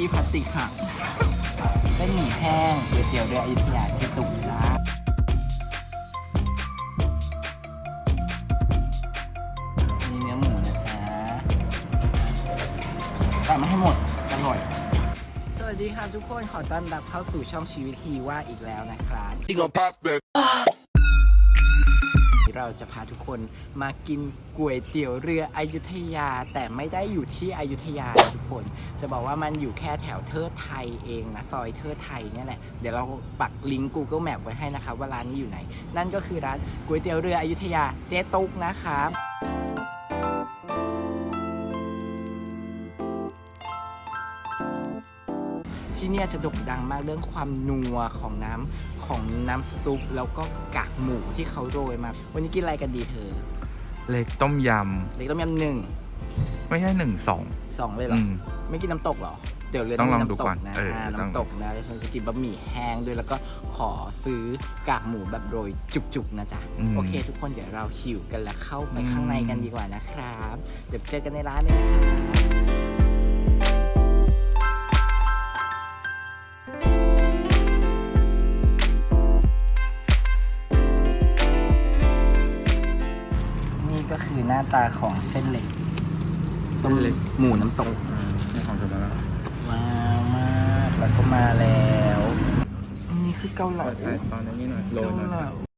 อี้พลาสติกหักเส้นหมี่แห้งก๋วยเตี๋ยวเรืออยุธยาเจตุกจ้ามีเนื้อหมูนะจ๊ะสั่งมาให้หมดอร่อย สวัสดีครับทุกคนขอต้อนรับเข้าสู่ช่องชีวิตทีว่าอีกแล้วนะครับ He gonna pop that. เราจะพาทุกคนมากินก๋วยเตี๋ยวเรืออยุธยา แต่ไม่ได้อยู่ที่อยุธยานะทุกคน จะบอกว่ามันอยู่แค่แถวเทิดไทยเองนะซอยเทิดไทยเนี่ยแหละเดี๋ยวเราปักลิงก์ Google Map ไว้ให้นะครับว่าร้านนี้อยู่ไหน นั่นก็คือร้านก๋วยเตี๋ยวเรืออยุธยาเจ๊ตุ๊กนะครับ ที่เนี่ยจะโด่งดังมากเรื่องความนัวของน้ำของน้ำซุปแล้วก็กากหมูที่เขาโรยมา วันนี้กินอะไรกันดีเธอ เล็กต้มยเล็กต้มยำหนึ่งำไม่ใช่หนึ่งสองสองเลยเหรออืมไม่กินน้ำตกเหรอ เดี๋ยวเรือต้องลองมีดูก่อนำตนะเอออ่าต้องน้ำตกนะแล้วฉันจะกินบะหมี่แห้งด้วยแล้วก็ขอซื้อกากหมูแบบโรยจุกๆนะจ๊ะมโอเค ทุกคนเดี๋ยวเราหิวกันแล้วเข้าไปอืมข้างในกันดีกว่านะครับ เดี๋ยวเจอกันในร้านเลยนะครับาตาของเส้นเล็กเส้นเล็ก หมูน้ำตกนี่ของเธอมาแล้ว ว้าวมากแล้วก็มาแล้ว อันนี่คือเกาเหลาเปิดตอนนี้หน่อยโรยเกาหน่อยเหลา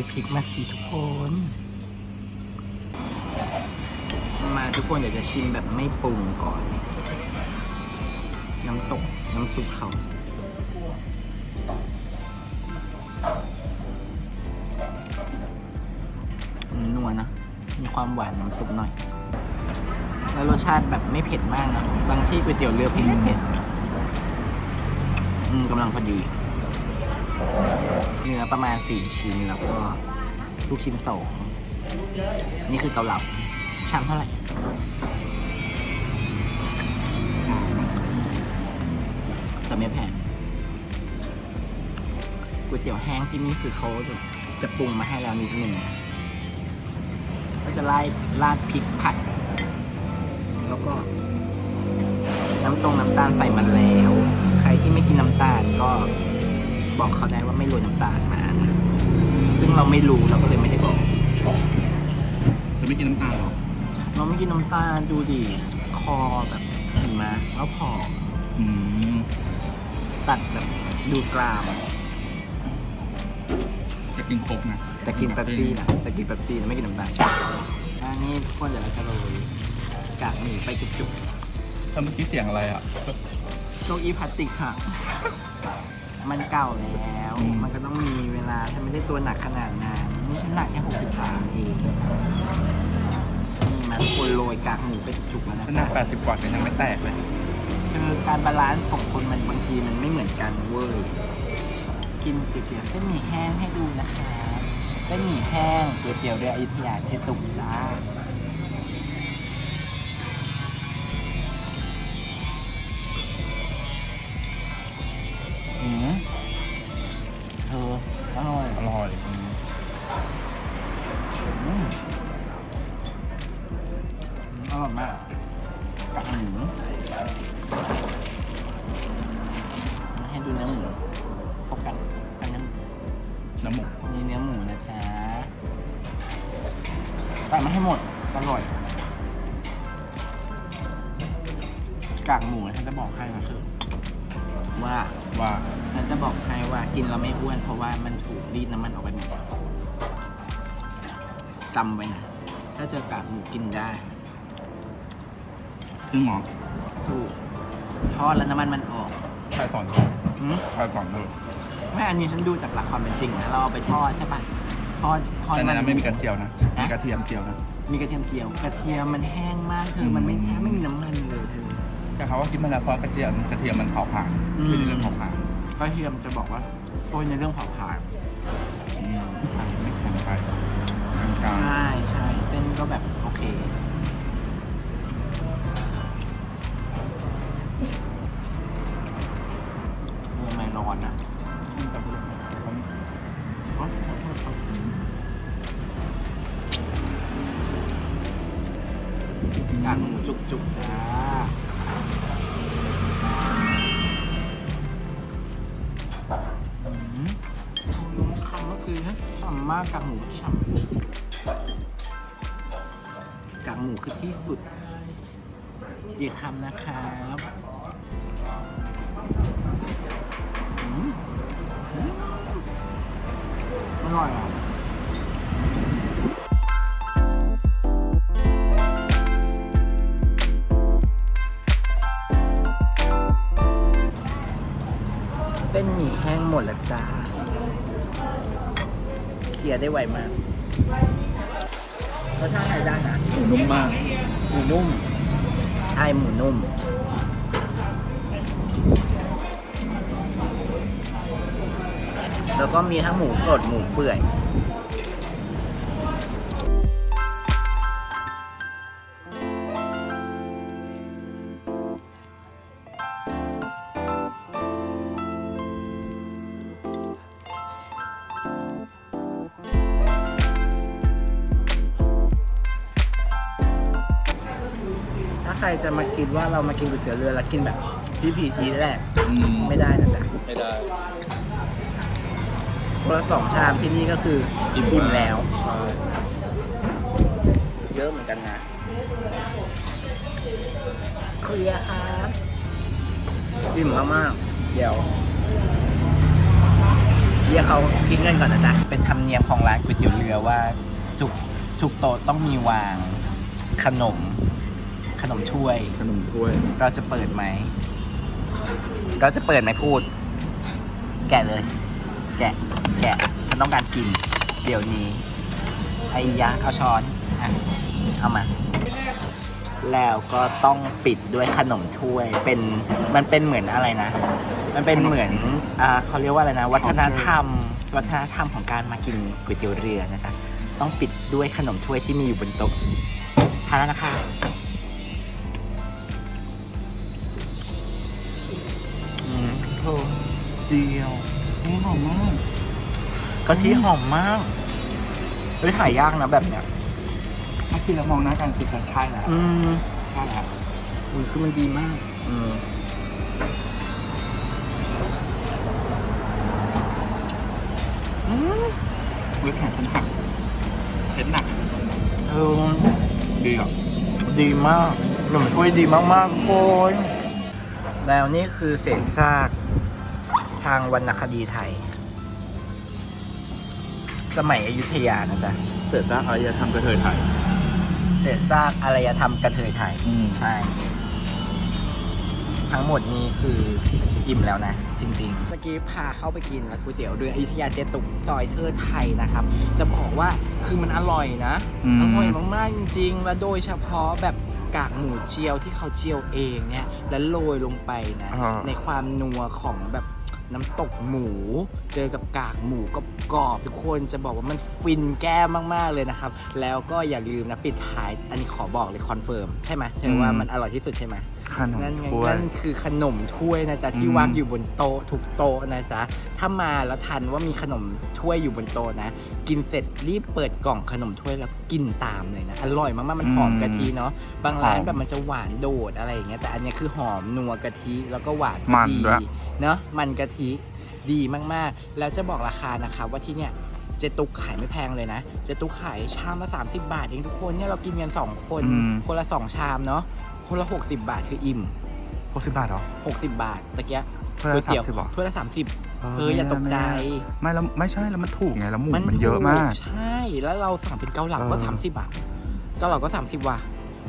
ยพริกมาสิทุกคน มาทุกคนเดี๋ยวจะชิมแบบไม่ปรุงก่อน น้ำตกน้ำซุปเขาอืมนัวนะ มีความหวานน้ำซุปหน่อย แล้วรสชาติแบบไม่เผ็ดมากนะ บางที่ก๋วยเตี๋ยวเรือเผ็ดเผ็ด อืมกำลังพอดี เนื้อประมาณสี่ชิ้นแล้วก็ลูกชิ้นสองนี่คือเกาเหลาชามเท่าไหร่แต่ไม่แพงก๋วยเตี๋ยวแห้งที่นี่คือเขาจะจะปรุงมาให้แล้วนิดนึงก็จะไล่ราดพริกผัด แล้วก็น้ำตรงน้ำตาลใส่มาแล้ว ใครที่ไม่กินน้ำตาลก็ บอกเขาได้ว่าไม่โรยน้ำตาลมานะซึ่งเราไม่รู้เราก็เลยไม่ได้บอกเธอไม่กินน้ำตาลหรอเราไม่กินน้ำตาลดูดิคอแบบเห็นไหมแล้วผอมอืมตัดแบบดูกรามจะกินครบนะจะกินแป๊บซี่นะจะกินแป๊บซี่นะไม่กินน้ำตาลอันนี้ทุกคนเดี๋ยวเราจะโรยกากหมูไปจุกเธอเมื่อกี้เสียงอะไรอะๆโลอีพลาสติกค่ะ มันเก่าแล้วอืมมันก็ต้องมีเวลา ฉันไม่ได้ตัวหนักขนาดนั้นนี่ฉันหนักแค่63เองนี่มาทุกคนโรยกากหมูไปจุกๆแล้วนะขนาจ๊ะดแปดสิบกว่ายังไม่แตกเลย คือการบาลานซ์ของคนมันบางทีมันไม่เหมือนกันเว้ย กินก๋วยเตี๋ยวเส้นหมี่แห้งให้ดูนะคะเส้นหมี่แห้งก๋วยเตี๋ยวเรืออยุธยาเจตุกจ้า เนื้อหมูพบกันไปน้ำน้ำหมกนี่เนื้อหมูนะจ๊ะสั่งมาให้หมดอร่อย กากหมูฉันจะบอกให้นะคือว่าว่าฉันจะบอกให้ว่ากินแล้วไม่อ้วน เพราะว่ามันถูกรีดน้ำมันออกไปหมดจำไว้นะ ถ้าเจอกากหมูกินได้ครึ่งหมอถูกทอดแล้วน้ำมันมันออกใครสอน หืมใครสอนเธอไม่อันนี้ฉันดูจากหลักความเป็นจริงนะเราเอาไปทอดใช่ปะทอดทอดแต่ในนั้นไม่มีกระหเจียวนะ มีกระเทียมเจียวนะ มีกระเทียมเจียว กระเทียมมันแห้งมากเธอมันไม่แทบไม่มีน้ำมันเลยเธอแต่เขาว่าคิดมาแล้วเพราะกระเทียมกระเทียมมันเผาผลาญอืมช่วยในเรื่องเผาผลาญกระเทียมจะบอกว่าช่วยในเรื่องเผาผลาญอืมไม่แข็งไปกลางใช่ใช่เส้นก็แบบโอเค กับเรื่องของอ๋อขอโทษครับกากหมูจุกๆจ้าอืมคำก็คือฮะฉ่ำมากกากหมูฉ่ำกากหมูคือที่สุดอีกคำนะครับ อืมอร่อยอะเส้นหมี่แห้งหมดแล้วจ้าเคลียร์ได้ไวมากรสชาติไทยได้นะหมูนุ่มมากหมูนุ่มใช่หมูนุ่ม แล้วก็มีทั้งหมูสดหมูเปื่อยถ้าใครจะมากินว่าเรามากินก๋วยเตี๋ยวเรือแล้วกินแบบพี่พีทีแรกอืมไม่ได้นะจ๊ะไม่ได้ คนละสองชามที่นี่ก็คืออิ่มแล้วใช่เยอะเหมือนกันนะเคลียร์ครับอิ่มมากๆเดี๋ยวเรียกเขาคิดเงินก่อนนะจ๊ะ เป็นธรรมเนียมของร้านก๋วยเตี๋ยวเรือว่าทุกทุกโต๊ะต้องมีวางขนม ขนมถ้วย ขนมถ้วย เราจะเปิดไหม เราจะเปิดไหมพูด แกะเลย แกะ แกะ ฉันต้องการกิน เดี๋ยวนี้ ไอ้ยะเอาช้อนอะเอามา แล้วก็ต้องปิดด้วยขนมถ้วย เป็น มันเป็นเหมือนอะไรนะ มันเป็นเหมือน อ่าเขาเรียกว่าอะไรนะ วัฒนธรรม วัฒนธรรมของการมากินก๋วยเตี๋ยวเรือนะจ๊ะ ต้องปิดด้วยขนมถ้วยที่มีอยู่บนโต๊ะทานแล้วนะคะอืมโถเดียวนี่ห อมมากกะทิหอมมากเฮ้ยถ่ายยากนะแบบเนี้ยถ้ากินแล้วมองหน้ากันคือใช่แล้วอืมใช่แล้วอุ้ยคือมันดีมาก อืมอืมเลือดแข็งฉันหักเห็นหนักเออดีอะดีมากหนุ่มถ้วยดีมากๆทุกคนแล้วนี่คือเศษซากทางวรรณคดีไทย สมัยอยุธยานะจ๊ะเกิดซากอารยธรรมกระเทยไทย เศษซากอารยธรรมกระเทยไทย อืม ใช่ ทั้งหมดนี้คืออิ่มแล้วนะ จริง ๆ เมื่อกี้พาเข้าไปกินแล้วก๋วยเตี๋ยวเรืออยุธยาเจตุกซอยเทิดไทยนะครับ จะบอกว่าคือมันอร่อยนะอืม อร่อยมากๆจริงๆ และโดยเฉพาะแบบ กากหมูเจียวที่เขาเจียวเองเนี่ยแล้วโรยลงไปนะอ่า ในความนัวของแบบน้ำตกหมู เจอกับกากหมูกรอบๆทุกคนจะบอกว่ามันฟินแก้มมากๆเลยนะครับ แล้วก็อย่าลืมนะปิดท้ายอันนี้ขอบอกเลยคอนเฟิร์มใช่ไหมเธอว่ามันอร่อยที่สุดใช่ไหม ขนมนั่นไงถ้วย นั่นคือขนมถ้วยนะจ๊ะที่อืมวางอยู่บนโต๊ะทุกโต๊ะนะจ๊ะถ้ามาแล้วทันว่ามีขนมถ้วยอยู่บนโต๊ะนะ กินเสร็จรีบเปิดกล่องขนมถ้วยแล้วกินตามเลยนะอร่อยมากๆมันหอมกะทิเนาะบางร้านหอมแบบมันจะหวานโดดอะไรอย่างเงี้ยแต่อันเนี้ยคือหอมนัวกะทิแล้วก็หวานมันดีด้วย เนาะมันกะทิดีมากๆ แล้วจะบอกราคานะคะว่าที่เนี่ยเจตุกขายไม่แพงเลยนะเจตุกขายชามละ30 บาทเองทุกคนเนี่ยเรากินกันสองคน อืม คนละสองชามเนาะ คนละ 60 บาทคืออิ่ม หกสิบบาทเหรอ 60 บาทตะเกียถ้วยละก๋เตี๋ยว30เหรอ ถ้วยละ 30 เอออย่าตกใจ ไม่แล้วไม่ใช่แล้วมันถูกไงแล้วหมูมันเยอะมาก ถูใช่ แล้วเราสั่งเป็นเกาเหลาก็เออ30บาทเกาเหลาก็30ว่ะ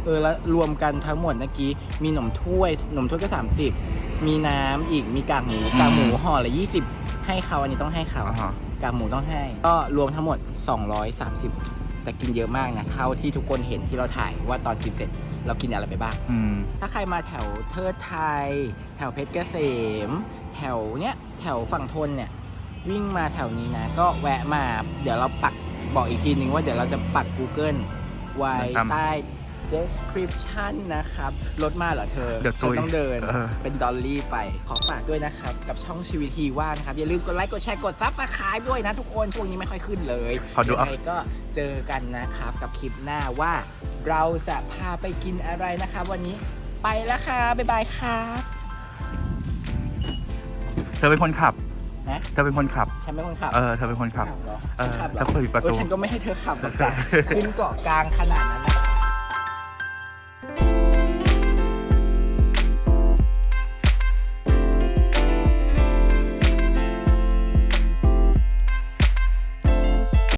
เออ แล้วรวมกันทั้งหมดเมื่อกี้ มีหนมถ้วย หนมถ้วยก็30มีน้ำอีก มีกากหมู กากหมูห่อละ20ให้เขาอันนี้ต้องให้เขาอ่าฮะกากหมูต้องให้ ก็รวมทั้งหมด230แต่กินเยอะมากนะ เท่าที่ทุกคนเห็นที่เราถ่ายว่าตอนกินเสร็จ เรากินอะไรไปบ้าง อืม ถ้าใครมาแถวเทิดไทย แถวเพชรเกษม แถวเนี้ยแถวฝั่งทนเนี่ย วิ่งมาแถวนี้นะ ก็แวะมา เดี๋ยวเราปักบอกอีกทีนึงว่าเดี๋ยวเราจะปัก Google ไว้ครับ ใต้ description นะครับรถมาเหรอเธอเดี๋ยวฉันตุยต้องเดินเออ เป็นดอลลี่ไป ขอฝากด้วยนะครับ กับช่องชีวิตทีว่างนะครับ อย่าลืมกดไลค์ กดแชร์ กดซับสไคร b e ด้วยนะทุกคน ช่วงนี้ไม่ค่อยขึ้นเลยขอดูยัอะไงก็เจอกันนะครับ กับคลิปหน้าว่า เราจะพาไปกินอะไรนะครับ วันนี้ไปแล้วค่ะ บ๊ายบายครับเธอเป็นคนขับ นะเธอเป็นคนขับ ฉันเป็นคนขับ เออ เธอเป็นคนขับเหรอเออขับเหรถ้าเปิดประตูโอ้ยฉันก็ไม่ให้เธอขับหรอกจ้ะ ขึ้นเกาะกลางขนาดนั้นนะ